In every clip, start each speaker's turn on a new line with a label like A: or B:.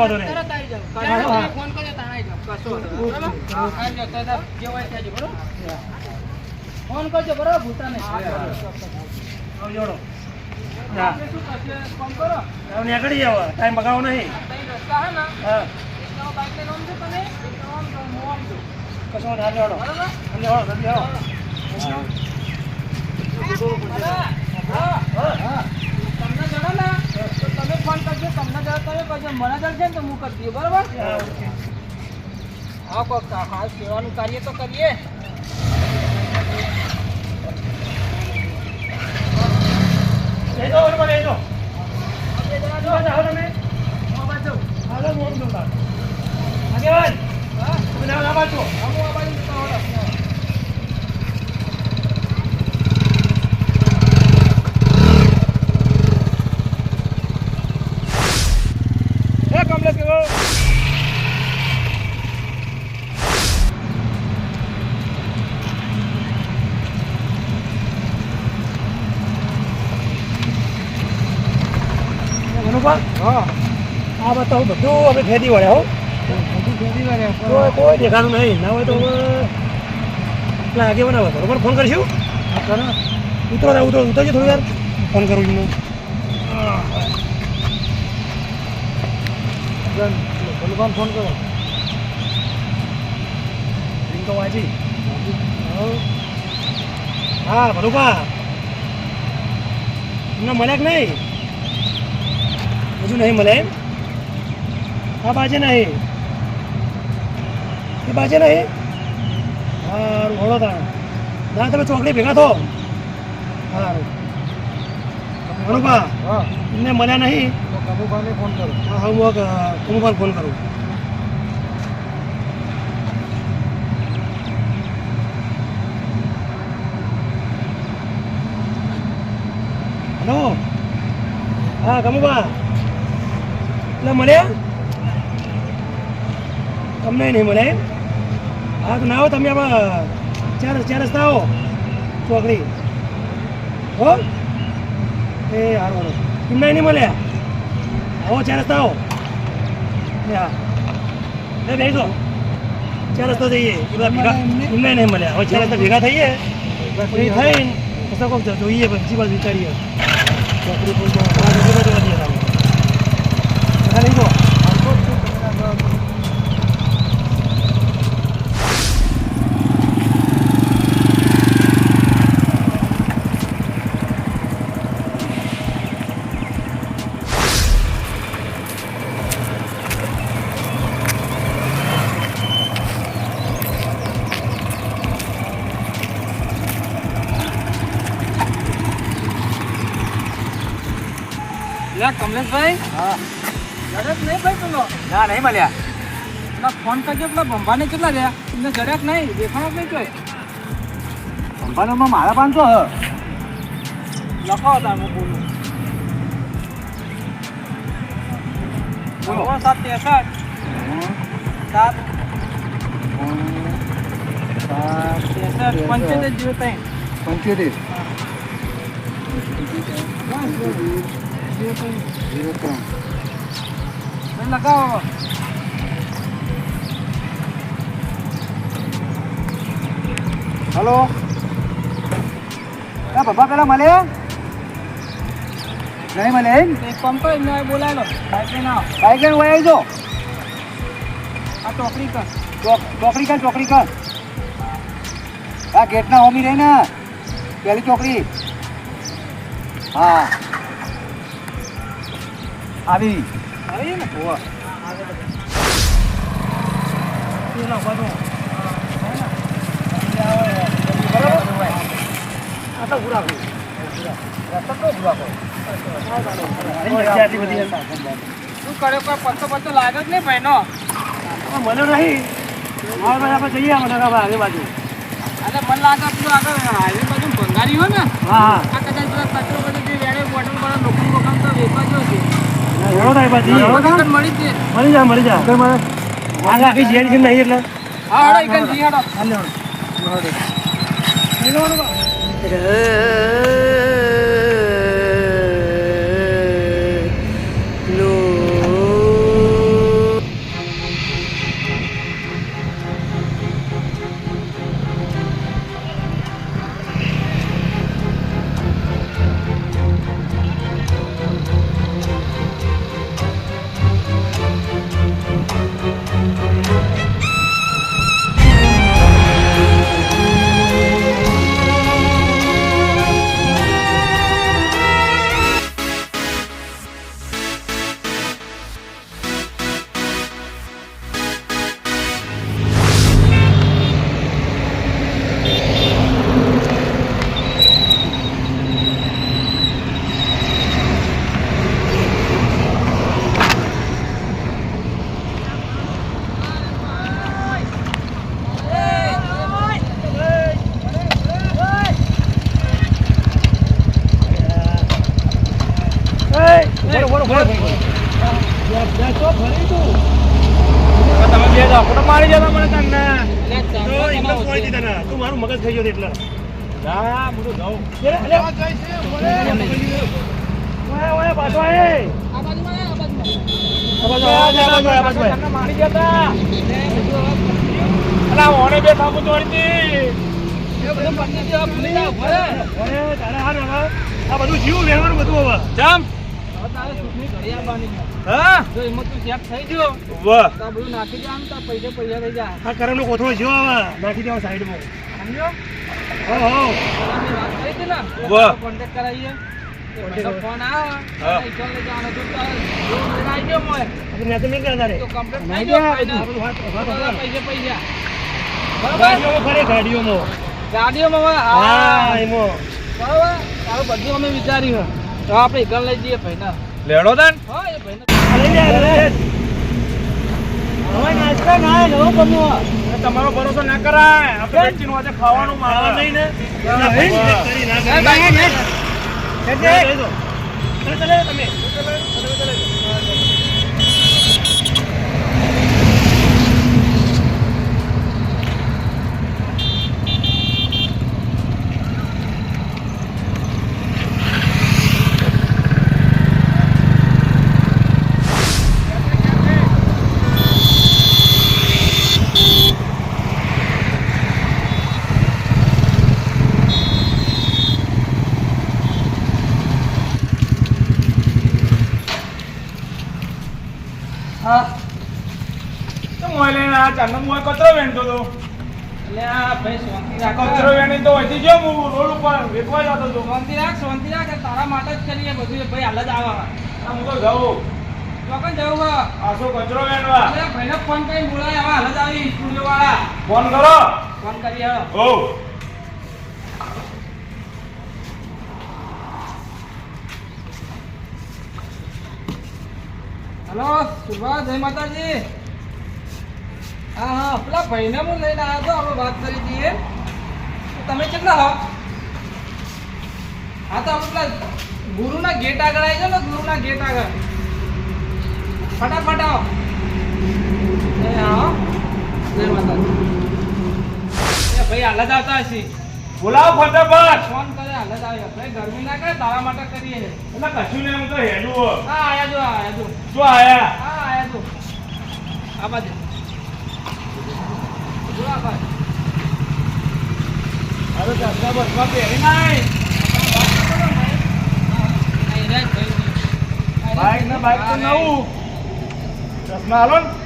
A: વાંધો નહીં. ફોન કરજો
B: કશો
A: જ, ફોન કરજો બરાબર? ભૂતા નહીં
B: જોડો હા
A: શું કરશે ફોન કરો
B: નીકળી જાવ ટાઈમ બગાવો નહીં.
A: રસ્તા હે ને.
B: હા.
A: બાઈકને નામ છે તમે. હું આમ છું.
B: કશો વાંધો જોડો
A: બરાબર?
B: અંદર જલ્દી આવો.
A: તમને ને તમે ફોન કરજો તમને દર તમે કરજો. મને જડશે ને તો હું કરી દઉં બરાબર?
B: હા.
A: હા કોક હાલ સેવાનું કાર્ય તો કરીએ.
B: જઈ જાઓ, બરોબર, જઈ જાઓ.
A: આપણે જરા જો.
B: જાઓ, જાઓ તમે.
A: હું આ બાજુ.
B: હાલો, હું આમ જાઉં તાર. આગેવાન,
A: હા?
B: તમે જાઓ, આ બાજુ.
A: હા, હું આ બાજુ જતો
B: let's? મનુભા, આ બતાવું બધું આપણે ખેતી વળ્યા હો. કોઈ કોઈ દેખાતું નહીં. ના હોય તો હવે પેલા આગેવાન આવે બરોબર ફોન કરીશું. ઉતરો ઉતરો. ઉતરજો થોડું યાર ફોન કરું છું. હું.
A: ફોન કરો.
B: વાંચી. હઉ. હા ભલુકા તમને મળ્યા કે નહીં? હજુ નહીં મળે એમ? હા બાજે નહીં. એ બાજે નહીં? સારું હળો તા. ના તમે ચોકડી ભેગા થો. સારું
A: હા.
B: એમને મળ્યા નહીં?
A: તો કબુભાઈને ફોન કરો.
B: હા હા હું કમુભાઈ ફોન કરું. હલો? હા કમુભા એટલે મળ્યા તમને નહીં એમ હા, તો ના આવો તમે આમાં ચાર ચાર રસ્તા આવો. ચોકડી. હો? એ હારું હારું. તમને નહીં મળ્યા આવો ચાર રસ્તા આવો. એ હા. બેસો ચાર રસ્તા જઈએ. એ બધા ભેગા એમને? નહીં મળ્યા હવે ચાર રસ્તા ભેગા થઈએ. પછી થઈને પછી કોક જોઈએ બીજી બાજુ વિચારીએ ચોકડી પર તો આ બીજી બાજુ વધીએ તમે બધા લઈ જાઓ
A: લે કમલેશભાઈ?
C: હા.
A: જડક નહીં ભાઈ પેલો.
C: ના નહીં મળ્યા.
A: પેલા ફોન કરજો પેલા ભંભાને કેટલા રહ્યા? એમને જડક નહીં દેખાણો નહીં કોઈ
C: કંપાનીમાં મારા પાંચસો હ.
A: લખો તાર હું બોલું.
C: બોલો.
A: સાત ત્રેસઠ. સાત. ત્રેસઠ પંચોતેર જીરો ત્રણ.
C: પંચોતેર.
A: ત્રણ લગાવો
C: હલો ના પપ્પા પેલા મળે નહીં મળે
A: એક કરો એમને બોલાવી લો બાઈક લઈને આવો
C: બાઈક લઈને વહી આવજો
A: આ ટોકરી કર
C: ચોકડી કર ચોકડી કર આ ગેટના હોમી રહી ને પેલી ચોકડી હા આવી.
A: આવી ને
C: હોવા
B: તો બધી.
A: શું કર્યો કોઈ પત્તો પત્તો લાગે જ નહીં ભાઈ નો
B: આ નહીં આપણે જઈએ આમાં બાજુ.
A: અરે મને લાગે પેલું આગળ હાઈવે બાજુ ભંગારી હોય ને
B: હા
A: આ કદાચ કચરો બધું જે વેડે બોટલ વાળા નોકરી વખત તો વેચવા જો છે.
B: ઘણો થાય પછી
A: વગર મળી જ છે
B: મળી જા મળી જા આગ આખી જેલ જેમ નહીં એટલે
A: હા હડો એકન જી હડો
B: લો
A: એટલે
B: તો
A: ચાલો
B: એકદમ
A: તમે
B: કોઈ દીધા ના તું મારું મગજ થઈ ગયો એટલે
D: ના હું તો જાઉં
B: અરે, અરે, ઓય, ઓય, પાછો આય.
A: આ બાજુમાં આવો, આ
B: બાજુ, આ બાજુ, આ બાજુ, આ બાજુ આય.
D: તમને મારી ગયા તા
A: એ બધું હવે
D: અલા ઓને બે થાપુ તોડતી
A: એ બધું ભૂલી જાઓ, ભલે.
B: ઓય, તારે હાર હવે. આ બધું જીવ વેરવાનું બધું હવે
D: જમ
A: તારે સુખની ઘડી આવવાની છે.
D: હા?
A: જો એમાં તું સેટ થઈ ગયો
D: વાહ.
A: તો બધું નાખી દે આમ તો પૈસા પૈસા થઈ જાય
B: કરમનો કોથળો હવે નાખી દેવા સાઈડમાં.
A: સમજો?
B: હો હો.
A: વાત કરી હતી ને?
D: વાહ.
A: કોન્ટેક્ટ કરાવીએ. ફોન આવે.
D: હા.
B: ગાડીઓમાં ગાડીઓમાં. હા.
A: હા બરાબર? તારું બધું અમે વિચાર્યું તો આપણે ઘર લઈ જઈએ ભાઈને
D: લેડો તન.
A: હા એ
D: તમારો ભરોસો ના કરાય. આપણે વેચીનું આજે ખાવાનું
B: ખાવા નહીં ને કરી ના તમે.
A: હા
D: તો મોય લઈને આ ચાંદનો મોય કચરો વેણતો તો
A: એટલે આ ભાઈ શાંતિ
D: આ કચરો વેણી તો અહીંથી ગયો હું રોડ ઉપર વેચવા જતો હતો.
A: શાંતિ રાખ શાંતિ રાખ તારા માટે જ કરીએ બધું ભાઈ હાલ જ આવા.
D: હું તો જાઉં.
A: ચોકન જવું
D: આસો કચરો વેણવા?
A: અરે ભાઈને ફોન કરી બોલાય હવે હાલ જ આવી સ્ટુડિયો વાળા.
D: ફોન કરો.
A: ફોન કરીએ હવે.
D: ઓ
A: હલો સુભા જય માતાજી. હા હા પેલા ભાઈને હું લઈને આવ્યો આપણે વાત કરી દઈએ તમે કેટલા હો? હા તો આપણે પેલા ગુરુના ગેટ આગળ આવી જાઓ ને ગુરુના ગેટ આગળ. ફટાફટ આવો. એ આવો જય માતાજી. ભાઈ હાલ આવતા હશી.
D: બોલાવો ફટાફટ.
A: ફોન કરે હાલ જ આવ્યો. ભાઈ ગરમી ના કરે તારા માટે કરીએ.
D: એટલે કશું નહીં હું તો હેડું હો.
A: આયા જો આયા જો.
D: આયા?
A: હા આયા જો. આ બાજુ. આ
D: ચશ્મા બસમાં પહેરી નાય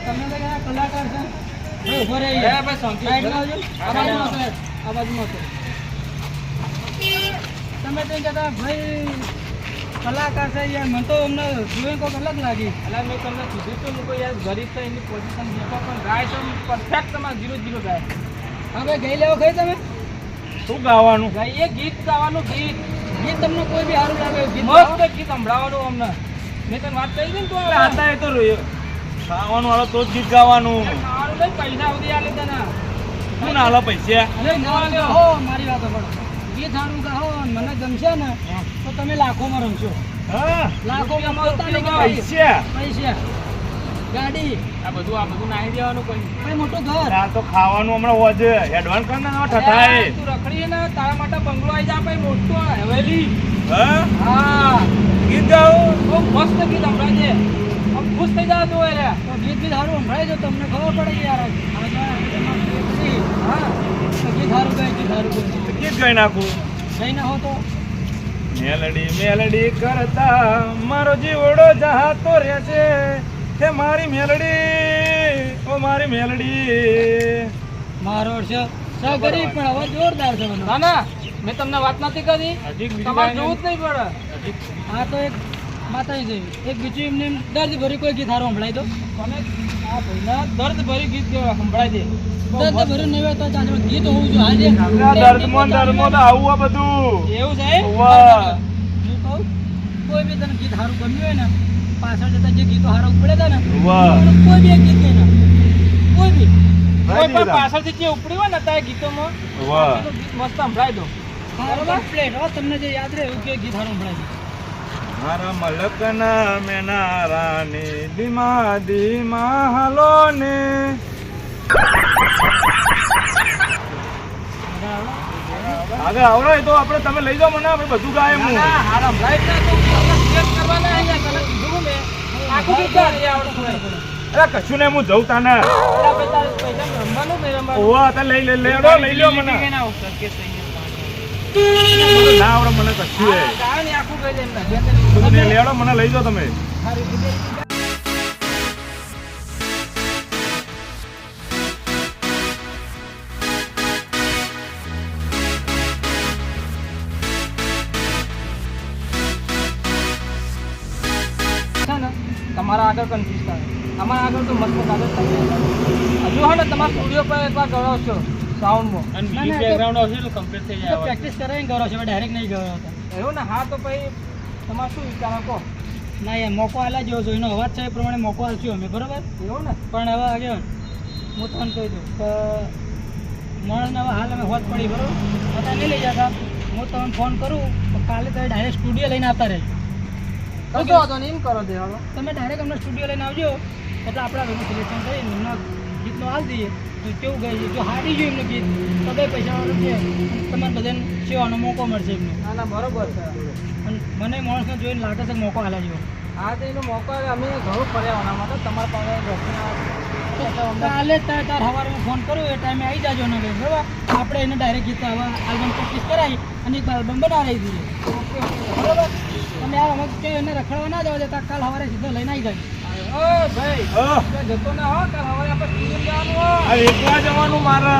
A: તમે કલાકાર છો તમે ત્યાં કહેતા ભાઈ કલાકાર છે યાર મને તો અમને જોઈને કોઈક અલગ લાગી. એટલે મેં તમને કીધું તો લોકો યાર ગરીબ છે એની પોઝિશન દેખો પણ ગાય તો પરફેક્ટ તમારે જીરો જીરો ગાય. હા ભાઈ ગઈ લેવો કઈ તમે?
D: શું ગાવાનું?
A: ગાઈએ ગીત ગાવાનું ગીત. ગીત તમને કોઈ બી સારું લાગે ગીત મસ્ત ગીત સંભળાવવાનું અમને. મેં તને વાત કરી હતી ને તું
D: આતા એ તો રહ્યો. ખાવાનું હાલો તો જ ગીત ગાવાનું.
A: સારું નહીં પૈસા સુધી આલે તને.
D: શું ના હાલો પૈસા?
A: મારી વાત સાંભળો ગીત સારું કહો મને ગમશે ને તો તમે લાખોમાં રમશો.
D: હા.
A: લાખોમાં
D: પૈસા.
A: પૈસા. ગાડી. આ બધું આ બધું નાહી દેવાનું કોઈ. ભાઈ મોટું ઘર.
D: આ તો ખાવાનું હમણાં હોજે. એડવાન્સ કર ને ઠઠાય
A: તું રખડી ને તારા માટે બંગલો આવી જા ભાઈ મોટો હવેલી.
D: હા?
A: હા.
D: ગીત
A: બહુ મસ્ત ગીત હમણાં છે. આમ ખુશ થઈ જાવ તું એટલે. ગીત ગીત સારું હમણાં છે તમને ખબર પડે યાર. હા. ગીત સારું ગાય ગીત સારું ગાય.
D: તો જ ગાઈ નાખું?
A: ગઈ ના હો તો.
D: મેલડી મેલડી કરતા મારો જીવડો જહાતો રહે છે. હે મારી મેલડી ઓ મારી મેલડી.
A: મારો છે સા ગરીબ પણ હવે જોરદાર છે ના ના મેં તમને વાત નથી કરી. તમારે જોવું જ નહીં પડે. હા તો એક માતાજી જેવી. એક બીજું એમને એમ દર્દ ભરી કોઈ ગીત સારું સંભળાઈ દો તમે આ ભાઈના દર્દ ભરી ગીત સંભળાઈ દે દર્દ ભરી નહીં હોય તો ચાલો ગીત હોવું જોઈએ.
D: આ દર્દમાં દર્દમાં તો આવું આ બધું.
A: એવું છે? હું કહું કોઈ બી તને ગીત હારું ગમ્યું હોય ને પાછળ જતા જે ગીતો સારા ઉપડે હતા ને કોઈ બી એક ગીત નહીં ને કોઈ બી. કોઈ પણ પાછળથી જે ઉપડ્યું હોય ને ત્યાં ગીતોમાં ગીત મસ્ત સંભળાઈ દો કમ્પ્લેટ હો તમને જે યાદ રહે એવું કે ગીત સારું સંભળાઈ દો
D: મારા મલકના મેના રાની ધીમા ધીમા હાલો ને આગળ આવડો તો આપણે તમે લઈ જાઓ મને આપણે બધું ગાય હું
A: ના, હારા ના તો ચેક કરવાના અહીંયા તને કીધું મેં. આખું બી ચાલ, આવડતું
D: અરે કશું ને હું જઉં તાને. ઓવા તો લઈ લે લેડો લઈ લો મને.
A: ના આવડે.
D: મને કશું એ? લેડો મને લઈ જાઓ તમે.
A: છે તમારા આગળ કન્ફ્યુઝ થાય. અમારા આગળ તો મસ્ત કાગળ થાય. હજુ હા ને તમારા સ્ટુડિયો પર એકવાર ગવડાવશો સાઉન્ડમાં અને
E: બીજું બેકગ્રાઉન્ડ
A: આવશે તો કમ્પ્લીટ થઈ
E: જાય પ્રેક્ટિસ કરાવીને ગયો છે ડાયરેક્ટ નહીં ગૌરવ
A: એવું ને? હા તો પછી તમારે શું વિચાર કહો?
E: ના એ મોકો આલા જેવો છે એનો અવાજ છે એ પ્રમાણે મોકો આલશું અમે બરાબર?
A: એવું ને?
E: પણ હવે આગળ હું તમને કહી દઉં કે માણસને હવે હાલ અમે હોત પડી બરાબર? અત્યારે નહીં લઈ જતા. હું તમને ફોન કરું તો કાલે તમે ડાયરેક્ટ સ્ટુડિયો લઈને આવતા રહેજો.
A: કશો વાંધો નહીં એમ કરો દે
E: તમે ડાયરેક્ટ અમને સ્ટુડિયો લઈને આવજો એટલે આપણા ઘરનું સિલેક્શન કરીને એમનો ગીતનો હાલ દઈએ. કેવું ગાય છે? જો હારી જો એમનું ગીત. તો બે પૈસાવાળું છે તમારે બધાને સેવાનો મોકો મળશે એમને.
A: ના ના બરોબર છે.
E: અને મને માણસને જોઈને લાગે છે મોકો હાલા જેવો
A: હા તો એનો મોકો અમે ઘણું ફર્યા આના માટે. તમારા પાસે
E: કાલે તાર તાર સવારે હું ફોન કરું એ ટાઈમે આવી જાજો ને બરાબર? આપણે એને ડાયરેક્ટ ગીત આલ્બમ પ્રેક્ટિસ કરાવી અને એક આલ્બમ બનાવી દઈએ બરાબર? તમે આ અમે કે એને રખડવા ના જવા દેતા કાલ સવારે સીધો લઈને આવી જાય
D: એકલા જવાનું મારે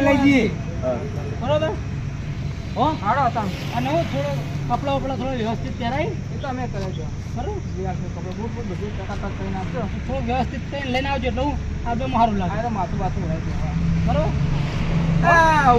C: લઈ જઈએ
E: બરોબર હો
A: હાડો હતા
E: અને હું થોડો કપડા વપડા થોડો વ્યવસ્થિત પહેરાય
A: એ તો અમે કરે છો
E: બરાબર
A: કપડો બૂટ બૂટ બધું ટકાટક કરીને આપજો
E: થોડું વ્યવસ્થિત કરીને લઈને આવજો એટલે હું આલ્બમ સારું લાગે
A: માથું બાથું
E: બરોબર
A: હા